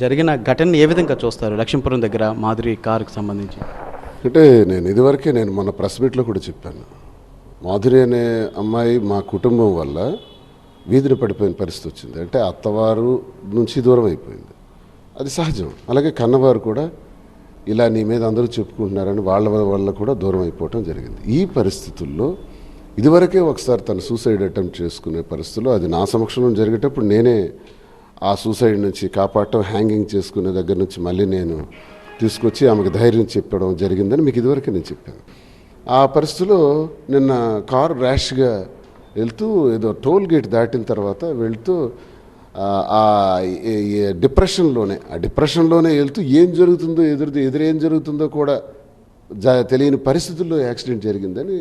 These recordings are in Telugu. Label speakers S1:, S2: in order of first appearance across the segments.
S1: జరిగిన ఘటనని ఏ విధంగా చూస్తారు? లక్ష్మీపురం దగ్గర మాధురి కారుకు సంబంధించి.
S2: అంటే నేను ఇదివరకే నేను మొన్న ప్రెస్ మీట్లో కూడా చెప్పాను. మాధురి అనే అమ్మాయి మా కుటుంబం వల్ల వీధిని పడిపోయిన పరిస్థితి వచ్చింది. అంటే అత్తవారు నుంచి దూరం అయిపోయింది. అది సహజం. అలాగే కన్నవారు కూడా ఇలా నీ మీద అందరూ చెప్పుకుంటున్నారని వాళ్ళ వల్ల కూడా దూరం అయిపోవటం జరిగింది. ఈ పరిస్థితుల్లో ఇదివరకే ఒకసారి తను సూసైడ్ అటెంప్ట్ చేసుకునే పరిస్థితుల్లో అది నా సమక్షంలో జరిగేటప్పుడు నేనే ఆ సూసైడ్ నుంచి కాపాడటం హ్యాంగింగ్ చేసుకునే దగ్గర నుంచి మళ్ళీ నేను తీసుకొచ్చి ఆమెకు ధైర్యం చెప్పడం జరిగిందని మీకు ఇదివరకు నేను చెప్పాను. ఆ పరిస్థితిలో నిన్న కారు ర్యాష్గా వెళ్తూ ఏదో టోల్ గేట్ దాటిన తర్వాత వెళ్తూ ఆ, డిప్రెషన్లోనే ఆ డిప్రెషన్లోనే వెళ్తూ ఏం జరుగుతుందో ఎదురు ఎదురేం జరుగుతుందో కూడా తెలియని పరిస్థితుల్లో యాక్సిడెంట్ జరిగిందని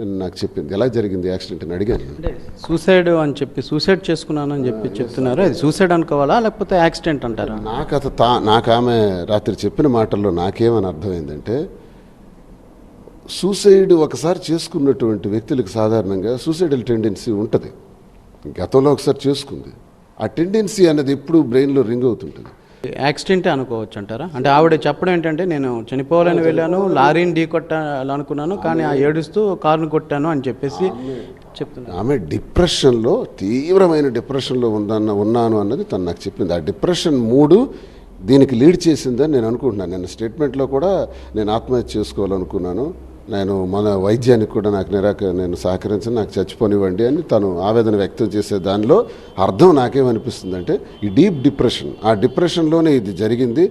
S2: నిన్న నాకు చెప్పింది. ఎలా జరిగింది యాక్సిడెంట్ అని అడిగాను
S1: సూసైడ్ అని చెప్పి సూసైడ్ చేసుకున్నానని చెప్పి చెప్తున్నారు. అది సూసైడ్ అనుకోవాలా లేకపోతే యాక్సిడెంట్ అంటారా?
S2: నాకు అత తా నాకు ఆమె రాత్రి చెప్పిన మాటల్లో నాకేమని అర్థమైందంటే సూసైడ్ ఒకసారి చేసుకున్నటువంటి వ్యక్తులకు సాధారణంగా సూసైడల్ టెండెన్సీ ఉంటుంది. గతంలో ఒకసారి చేసుకుంది. ఆ టెండెన్సీ అనేది ఎప్పుడు బ్రెయిన్లో రింగ్ అవుతుంటుంది.
S1: యాక్సిడెంటే అనుకోవచ్చు అంటారా అంటే ఆవిడ చెప్పడం ఏంటంటే నేను చనిపోవాలని వెళ్ళాను లారీని ఢీ కొట్టాలనుకున్నాను కానీ ఆ ఏడుస్తూ కారును కొట్టాను అని చెప్పేసి చెప్తున్నారు.
S2: ఆమె డిప్రెషన్లో తీవ్రమైన డిప్రెషన్లో ఉందన్న ఉన్నాను అన్నది తను నాకు చెప్పింది. ఆ డిప్రెషన్ మూడు దీనికి లీడ్ చేసిందని నేను అనుకుంటున్నాను. నేను స్టేట్మెంట్లో కూడా నేను ఆత్మహత్య చేసుకోవాలనుకున్నాను. నేను మన వైద్యానికి కూడా నాకు నిరాక నేను సహకరించను నాకు చచ్చిపోనివ్వండి అని తను ఆవేదన వ్యక్తం చేసే దానిలో అర్థం నాకేమనిపిస్తుందంటే ఈ డీప్ డిప్రెషన్. ఆ డిప్రెషన్లోనే ఇది జరిగింది.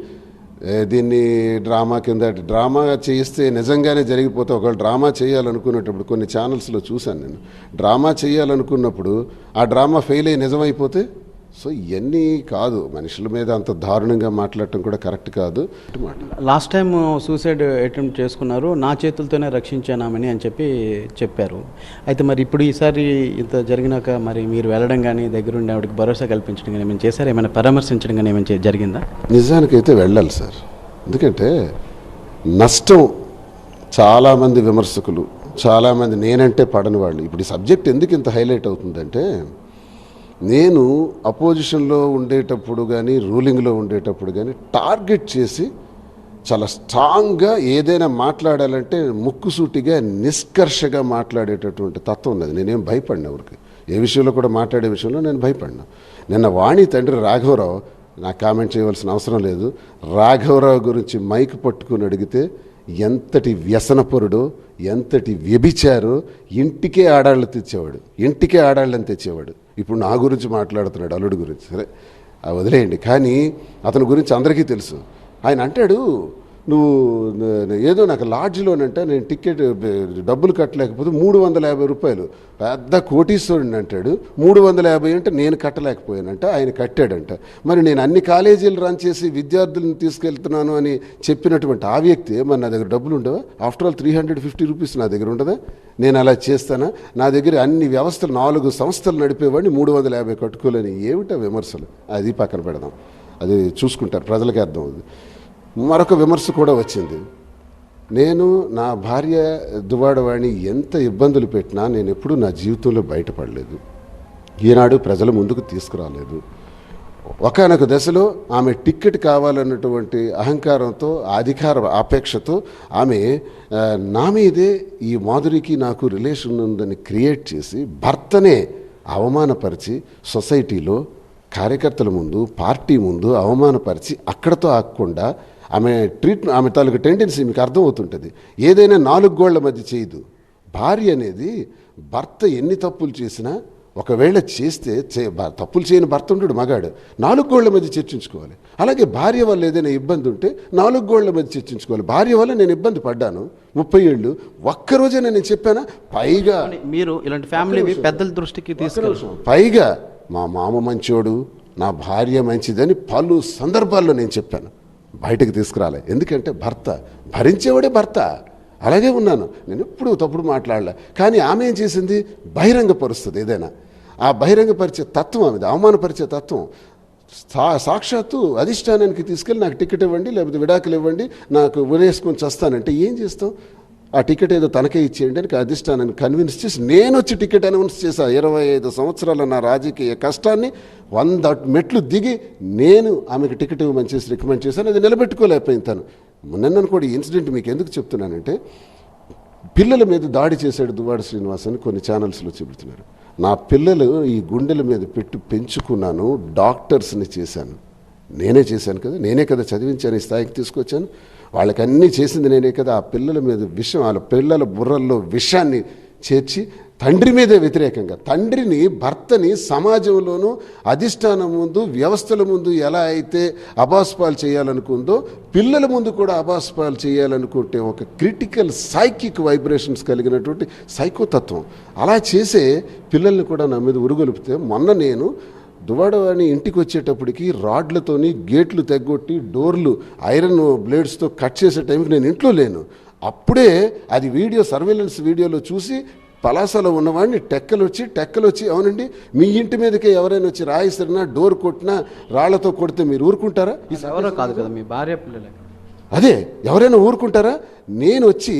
S2: దీన్ని డ్రామా కింద డ్రామా చేయిస్తే నిజంగానే జరిగిపోతే ఒకవేళ డ్రామా చేయాలనుకునేటప్పుడు కొన్ని ఛానల్స్లో చూశాను నేను. డ్రామా చేయాలనుకున్నప్పుడు ఆ డ్రామా ఫెయిల్ అయ్యి నిజమైపోతే సో ఇవన్నీ కాదు. మనుషుల మీద అంత దారుణంగా మాట్లాడటం కూడా కరెక్ట్ కాదు.
S1: లాస్ట్ టైం సూసైడ్ అటెంప్ట్ చేసుకున్నారు. నా చేతులతోనే రక్షించానామని అని చెప్పి చెప్పారు. అయితే మరి ఇప్పుడు ఈసారి ఇంత జరిగినాక మరి మీరు వెళ్ళడం కానీ దగ్గరుండి ఆవిడకి భరోసా కల్పించడం కానీ ఏమైనా చేశారు? ఏమైనా పరామర్శించడం కానీ ఏమైనా జరిగిందా?
S2: నిజానికైతే వెళ్ళాలి సార్. ఎందుకంటే నష్టం చాలామంది విమర్శకులు చాలామంది నేనంటే పడని వాళ్ళు. ఇప్పుడు ఈ సబ్జెక్ట్ ఎందుకు ఇంత హైలైట్ అవుతుందంటే నేను అపోజిషన్లో ఉండేటప్పుడు కానీ రూలింగ్లో ఉండేటప్పుడు కానీ టార్గెట్ చేసి చాలా స్ట్రాంగ్గా ఏదైనా మాట్లాడాలంటే ముక్కుసూటిగా నిష్కర్షగా మాట్లాడేటటువంటి తత్వం ఉన్నది. నేనేం భయపడిన ఎవరికి ఏ విషయంలో కూడా మాట్లాడే విషయంలో నేను భయపడినా. నిన్న వాణి తండ్రి రాఘవరావు నాకు కామెంట్ చేయవలసిన అవసరం లేదు రాఘవరావు గురించి మైక్ పట్టుకుని అడిగితే ఎంతటి వ్యసనపరుడు ఎంతటి వ్యభిచారు ఇంటికే ఆడాళ్ళు తెచ్చేవాడు. ఇంటికే ఆడాళ్ళని తెచ్చేవాడు. ఇప్పుడు నా గురించి మాట్లాడుతున్నాడు అల్లుడు గురించి సరే? వదిలేయండి. కానీ అతని గురించి అందరికీ తెలుసు. ఆయన అంటాడు నువ్వు ఏదో నాకు లాడ్జ్లోనంట నేను టికెట్ డబ్బులు కట్టలేకపోతే మూడు వందల యాభై రూపాయలు. పెద్ద కోటీశ్వరుని అంటాడు. మూడు వందల యాభై అంటే నేను కట్టలేకపోయానంట ఆయన కట్టాడంట. మరి నేను అన్ని కాలేజీలు రన్ చేసి విద్యార్థులను తీసుకెళ్తున్నాను అని చెప్పినటువంటి ఆ వ్యక్తి మరి నా దగ్గర డబ్బులు ఉండవా? After all three hundred fifty rupees నా దగ్గర ఉండదా? నేను అలా చేస్తానా? నా దగ్గర అన్ని వ్యవస్థలు నాలుగు సంస్థలు నడిపేవాడిని మూడు వందల యాభై కట్టుకోలేని ఏమిటా విమర్శలు? అది పక్కన పెడదాం. అది చూసుకుంటారు ప్రజలకే అర్థం అవుతుంది మరొక విమర్శ కూడా వచ్చింది. నేను నా భార్య దువాడవాణి ఎంత ఇబ్బందులు పెట్టినా నేను ఎప్పుడూ నా జీవితంలో బయటపడలేదు. ఈనాడు ప్రజల ముందుకు తీసుకురాలేదు. ఒకనొక దశలో ఆమె టిక్కెట్ కావాలన్నటువంటి అహంకారంతో అధికార ఆపేక్షతో ఆమె నా మీదే ఈ మాధురికి నాకు రిలేషన్ ఉందని క్రియేట్ చేసి భర్తనే అవమానపరిచి సొసైటీలో కార్యకర్తల ముందు పార్టీ ముందు అవమానపరిచి అక్కడతో ఆగకుండా ఆమె ట్రీట్ ఆమె తాలూకు టెండెన్సీ మీకు అర్థమవుతుంటుంది. ఏదైనా నాలుగు గోళ్ళ మధ్య చేయదు. భార్య అనేది భర్త ఎన్ని తప్పులు చేసినా ఒకవేళ చేస్తే చే- తప్పులు చేయని భర్త ఉంటాడు మగాడు. నాలుగు గోళ్ళ మధ్య చర్చించుకోవాలి. అలాగే భార్య వల్ల ఏదైనా ఇబ్బంది ఉంటే నాలుగు గోళ్ళ మధ్య చర్చించుకోవాలి. భార్య వల్ల నేను ఇబ్బంది పడ్డాను ముప్పై ఏళ్ళు ఒక్కరోజే నేను చెప్పానా? పైగా
S1: మీరు ఇలాంటి ఫ్యామిలీ పెద్దల దృష్టికి తీసుకెళ్ళి
S2: పైగా మా మామ మంచోడు నా భార్య మంచిదని పలు సందర్భాల్లో నేను చెప్పాను. బయటకు తీసుకురాలే. ఎందుకంటే భర్త భరించేవాడే భర్త. అలాగే ఉన్నాను. నేను ఎప్పుడు తప్పుడు మాట్లాడలే. కానీ ఆమె ఏం చేసింది? బహిరంగపరుస్తుంది ఏదైనా. ఆ బహిరంగపరిచే తత్వం ఆమెది అవమానపరిచే తత్వం. సా సాక్షాత్తు అధిష్టానానికి తీసుకెళ్ళి నాకు టికెట్ ఇవ్వండి లేకపోతే విడాకులు ఇవ్వండి నాకు ఉరేసుకొని చస్తానంటే ఏం చేస్తాం? ఆ టికెట్ ఏదో తనకే ఇచ్చేయండి అని అధిష్టానాన్ని కన్విన్స్ చేసి నేను వచ్చి టికెట్ అనౌన్స్ చేశా. ఇరవై ఐదు సంవత్సరాల నా రాజకీయ కష్టాన్ని వంద మెట్లు దిగి నేను ఆమెకు టికెట్ ఇవ్వమని చేసి రికమెండ్ చేశాను. అది నిలబెట్టుకోలేకపోయింది తను. నిన్నను కూడా ఈ ఇన్సిడెంట్ మీకు ఎందుకు చెప్తున్నానంటే పిల్లల మీద దాడి చేశాడు దువ్వాడ శ్రీనివాస్ అని కొన్ని ఛానల్స్లో చెబుతున్నారు. నా పిల్లలు ఈ గుండెల మీద పెట్టి పెంచుకున్నాను డాక్టర్స్ని చేశాను. నేనే చేశాను కదా నేనే కదా చదివించాను ఈ స్థాయికి తీసుకొచ్చాను. వాళ్ళకన్నీ చేసింది నేనే కదా ఆ పిల్లల మీద విషయం వాళ్ళ పిల్లల బుర్రల్లో విషయాన్ని చేర్చి తండ్రి మీదే వ్యతిరేకంగా తండ్రిని భర్తని సమాజంలోనూ అధిష్టానం ముందు వ్యవస్థల ముందు ఎలా అయితే అబాస్పాలు చేయాలనుకుందో పిల్లల ముందు కూడా అబాస్పాలు చేయాలనుకుంటే ఒక క్రిటికల్ సైకిక్ వైబ్రేషన్స్ కలిగినటువంటి సైకోతత్వం. అలా చేసే పిల్లల్ని కూడా నా మీద ఉరుగొలిపితే మొన్న నేను దువాడవాణి ఇంటికి వచ్చేటప్పటికి రాడ్లతోని గేట్లు తెగ్గొట్టి డోర్లు ఐరన్ బ్లేడ్స్తో కట్ చేసే టైంకి నేను ఇంట్లో లేను. అప్పుడే అది వీడియో సర్వేలెన్స్ వీడియోలో చూసి పలాసలో ఉన్నవాడిని టెక్కలు వచ్చి టెక్కలు వచ్చి అవునండి మీ ఇంటి మీదకే ఎవరైనా వచ్చి రాయిసిరినా డోర్ కొట్టినా రాళ్ళతో కొడితే మీరు ఊరుకుంటారా?
S1: ఎవరో కాదు కదా మీ భార్య పిల్లలే.
S2: అదే ఎవరైనా ఊరుకుంటారా? నేను వచ్చి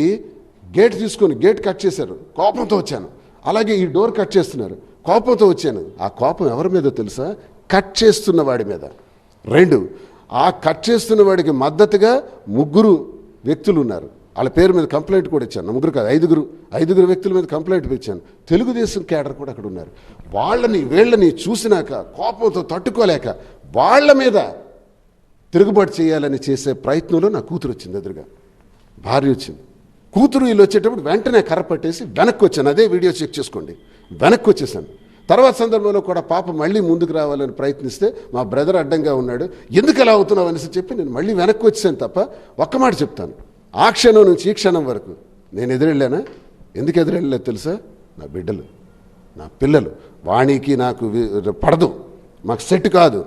S2: గేట్ తీసుకొని గేట్ కట్ చేశారు. కోపంతో వచ్చాను. అలాగే ఈ డోర్ కట్ చేస్తున్నారు. కోపంతో వచ్చాను. ఆ కోపం ఎవరి మీద తెలుసా? కట్ చేస్తున్న వాడి మీద. రెండు ఆ కట్ చేస్తున్న వాడికి మద్దతుగా ముగ్గురు వ్యక్తులు ఉన్నారు వాళ్ళ పేరు మీద కంప్లైంట్ కూడా ఇచ్చాను. ముగ్గురు కాదు ఐదుగురు ఐదుగురు వ్యక్తుల మీద కంప్లైంట్ ఇచ్చాను. తెలుగుదేశం క్యాడర్ కూడా అక్కడ ఉన్నారు. వాళ్ళని వీళ్ళని చూసినాక కోపంతో తట్టుకోలేక వాళ్ళ మీద తిరుగుబాటు చేయాలని చేసే ప్రయత్నంలో నా కూతురు వచ్చింది ఎదురుగా. భార్య వచ్చింది. కూతురు వీళ్ళు వచ్చేటప్పుడు వెంటనే కర్ర పట్టేసి వెనక్కి వచ్చాను. అదే వీడియో చెక్ చేసుకోండి. వెనక్కి వచ్చేసాను. తర్వాత సందర్భంలో కూడా పాప మళ్ళీ ముందుకు రావాలని ప్రయత్నిస్తే మా బ్రదర్ అడ్డంగా ఉన్నాడు. ఎందుకు అలా అవుతున్నావు అనేసి చెప్పి నేను మళ్ళీ వెనక్కి వచ్చాను తప్ప ఒక్క మాట చెప్తాను. ఆ క్షణం నుంచి ఈ క్షణం వరకు నేను ఎదురెళ్ళానా? ఎందుకు ఎదురెళ్ళలేదు తెలుసా? నా బిడ్డలు నా పిల్లలు. వాణికి నాకు పడదు. మాకు సెట్ కాదు.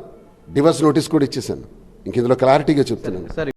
S2: డివర్స్ నోటీస్ కూడా ఇచ్చేసాను. ఇంక ఇందులో క్లారిటీగా చెప్తున్నాను.